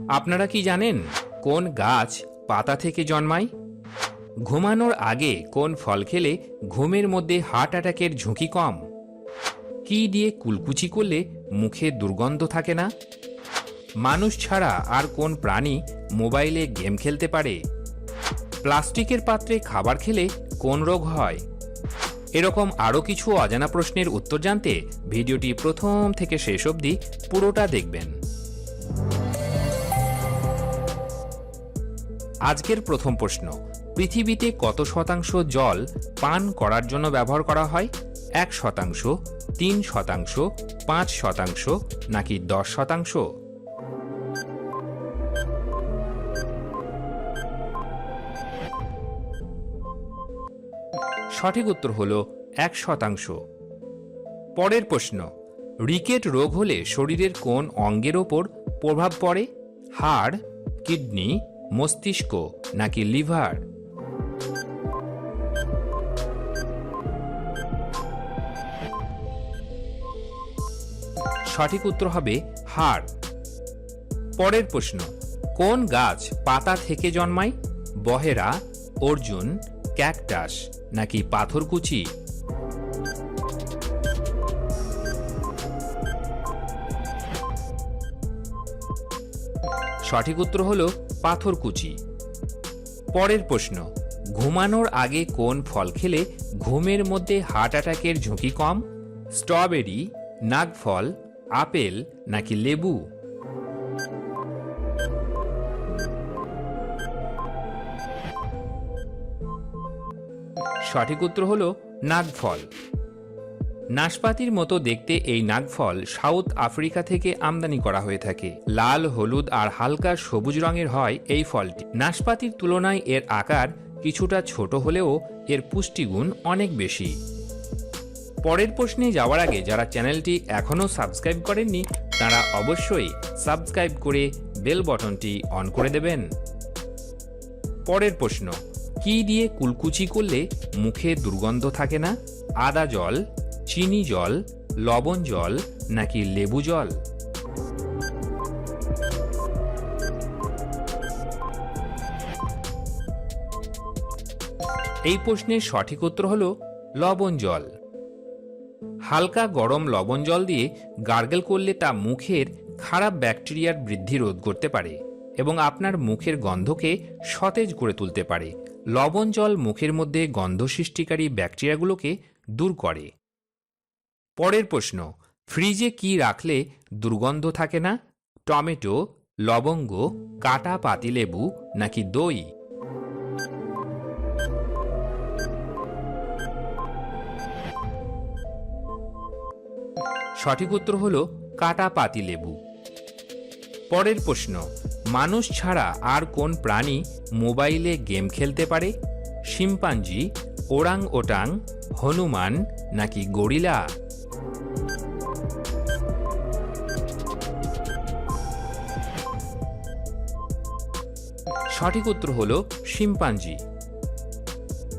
আপনারা কি জানেন কোন গাছ পাতা থেকে জন্মায়? ঘুমানোর আগে কোন ফল খেলে ঘুমের মধ্যে হার্ট অ্যাটাকের ঝুঁকি কম? কি দিয়ে কুলকুচি করলে মুখে দুর্গন্ধ থাকে না? মানুষ ছাড়া আর কোন প্রাণী মোবাইলে গেম খেলতে পারে? প্লাস্টিকের পাত্রে খাবার খেলে কোন রোগ হয়? এরকম আরও কিছু অজানা প্রশ্নের উত্তর জানতে ভিডিওটি প্রথম থেকে শেষ অবধি পুরোটা দেখবেন। আজকের প্রথম প্রশ্ন, পৃথিবীতে কত শতাংশ জল পান করার জন্য ব্যবহার করা হয়? এক শতাংশ, তিন শতাংশ, পাঁচ শতাংশ, নাকি দশ শতাংশ? সঠিক উত্তর হল এক শতাংশ। পরের প্রশ্ন, রিকেট রোগ হলে শরীরের কোন অঙ্গের ওপর প্রভাব পড়ে? হাড়, কিডনি মস্তিষ্ক নাকি লিভার? সঠিক উত্তর হবে হাড়। পরের প্রশ্ন, কোন গাছ পাতা থেকে জন্মায়? বহেরা, অর্জুন, ক্যাকটাস নাকি পাথরকুচি? সঠিক উত্তর হল পাথরকুচি। পরের প্রশ্ন, ঘুমানোর আগে কোন ফল খেলে ঘুমের মধ্যে হার্ট অ্যাটাকের ঝুঁকি কম? স্ট্রবেরি, নাগফল, আপেল নাকি লেবু? সঠিক উত্তর হল নাগফল। নাশপাতির মতো দেখতে এই নাগফল সাউথ আফ্রিকা থেকে আমদানি করা হয়ে থাকে। লাল, হলুদ আর হালকা সবুজ রঙের হয় এই ফলটি। নাশপাতির তুলনায় এর আকার কিছুটা ছোট হলেও এর পুষ্টিগুণ অনেক বেশি। পরের প্রশ্নে যাওয়ার আগে যারা চ্যানেলটি এখনও সাবস্ক্রাইব করেননি, তারা অবশ্যই সাবস্ক্রাইব করে বেল বটনটি অন করে দেবেন। পরের প্রশ্ন, কি দিয়ে কুলকুচি করলে মুখে দুর্গন্ধ থাকে না? আদা জল চিনি জল, লবণ জল নাকি লেবু জল? এই প্রশ্নের সঠিক উত্তর হল লবণ জল। হালকা গরম লবণ জল দিয়ে গার্গেল করলে তা মুখের খারাপ ব্যাকটেরিয়ার বৃদ্ধি রোধ করতে পারে এবং আপনার মুখের গন্ধকে সতেজ করে তুলতে পারে। লবণ জল মুখের মধ্যে গন্ধ সৃষ্টিকারী ব্যাকটেরিয়াগুলোকে দূর করে। পরের প্রশ্ন, ফ্রিজে কি রাখলে দুর্গন্ধ থাকে না? টমেটো, লবঙ্গ, কাটা পাতিলেবু নাকি দই? সঠিক উত্তর হল কাটা পাতিলেবু পরের প্রশ্ন, মানুষ ছাড়া আর কোন প্রাণী মোবাইলে গেম খেলতে পারে? শিম্পাঞ্জি, ওরাং ওটাং, হনুমান নাকি গরিলা? সঠিক উত্তর হল শিম্পাঞ্জি।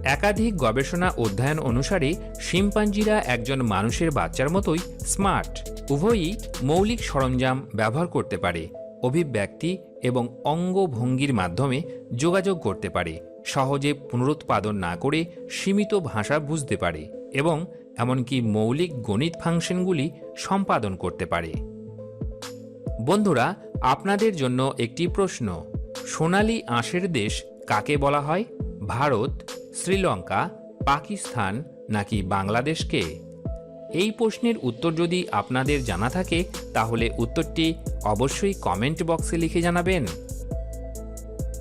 একাধিক গবেষণা অধ্যয়ন অনুসারে শিম্পাঞ্জিরা একজন মানুষের বাচ্চার মতোই স্মার্ট, উভয়ই মৌলিক সরঞ্জাম ব্যবহার করতে পারে, অভিব্যক্তি এবং অঙ্গভঙ্গির মাধ্যমে যোগাযোগ করতে পারে, সহজে পুনরুৎপাদন না করে সীমিত ভাষা বুঝতে পারে এবং এমনকি মৌলিক গণিত ফাংশনগুলি সম্পাদন করতে পারে। বন্ধুরা, আপনাদের জন্য একটি প্রশ্ন। সোনালী আঁশের দেশ কাকে বলা হয়? ভারত, শ্রীলঙ্কা, পাকিস্তান নাকি বাংলাদেশকে? এই প্রশ্নের উত্তর যদি আপনাদের জানা থাকে, তাহলে উত্তরটি অবশ্যই কমেন্ট বক্সে লিখে জানাবেন।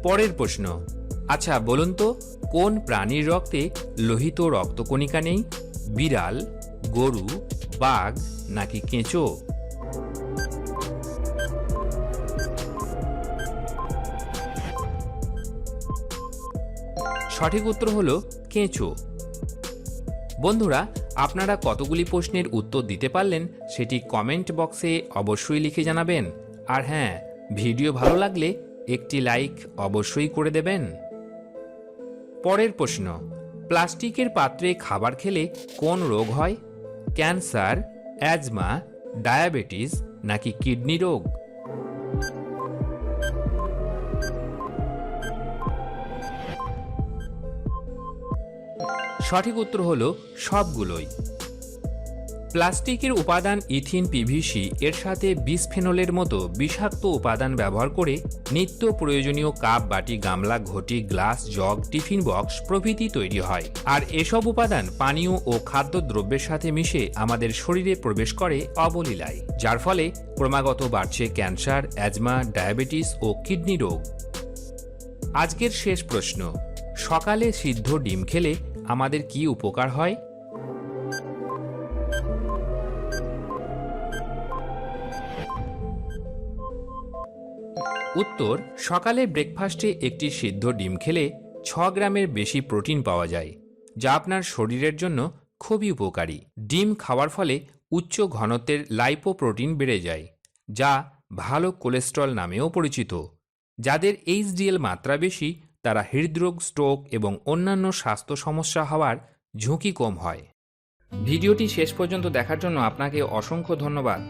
পরের প্রশ্ন। আচ্ছা বলুন তো, কোন প্রাণীর রক্তে লোহিত রক্তকণিকা নেই? বিড়াল, গরু, বাঘ নাকি কেঁচো? সঠিক উত্তর হল কেঁচো। বন্ধুরা, আপনারা কতগুলি প্রশ্নের উত্তর দিতে পারলেন সেটি কমেন্ট বক্সে অবশ্যই লিখে জানাবেন। আর হ্যাঁ ভিডিও ভালো লাগলে একটি লাইক অবশ্যই করে দেবেন। পরের প্রশ্ন, প্লাস্টিকের পাত্রে খাবার খেলে কোন রোগ হয়? ক্যান্সার, অ্যাজমা, ডায়াবেটিস নাকি কিডনি রোগ? সঠিক উত্তর হল সবগুলোই। প্লাস্টিকের উপাদান ইথিন পিভিসি এর সাথে বিসফেনলের মতো বিষাক্ত উপাদান ব্যবহার করে নিত্য প্রয়োজনীয় কাপ, বাটি, গামলা, ঘটি, গ্লাস, জগ, টিফিন বক্স প্রভৃতি তৈরি হয়। আর এসব উপাদান পানীয় ও খাদ্যদ্রব্যের সাথে মিশে আমাদের শরীরে প্রবেশ করে অবলীলায়, যার ফলে ক্রমাগত বাড়ছে ক্যান্সার, অ্যাজমা, ডায়াবেটিস ও কিডনি রোগ। আজকের শেষ প্রশ্ন, সকালে সিদ্ধ ডিম খেলে আমাদের কি উপকার হয়? উত্তর, সকালে ব্রেকফাস্টে একটি সিদ্ধ ডিম খেলে ছ গ্রামের বেশি প্রোটিন পাওয়া যায়, যা আপনার শরীরের জন্য খুবই উপকারী। ডিম খাওয়ার ফলে উচ্চ ঘনত্বের লাইপোপ্রোটিন বেড়ে যায়, যা ভালো কোলেস্ট্রল নামেও পরিচিত, যাদের এইচডিএল মাত্রা বেশি তারা হৃদরোগ, স্ট্রোক এবং অন্যান্য স্বাস্থ্য সমস্যা হওয়ার ঝুঁকি কম হয়। ভিডিওটি শেষ পর্যন্ত দেখার জন্য আপনাকে অসংখ্য ধন্যবাদ।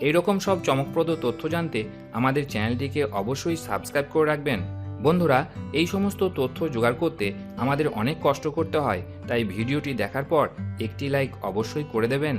এইরকম সব চমকপ্রদ তথ্য জানতে আমাদের চ্যানেলটিকে অবশ্যই সাবস্ক্রাইব করে রাখবেন। বন্ধুরা, এই সমস্ত তথ্য জোগাড় করতে আমাদের অনেক কষ্ট করতে হয়, তাই ভিডিওটি দেখার পর একটি লাইক অবশ্যই করে দেবেন।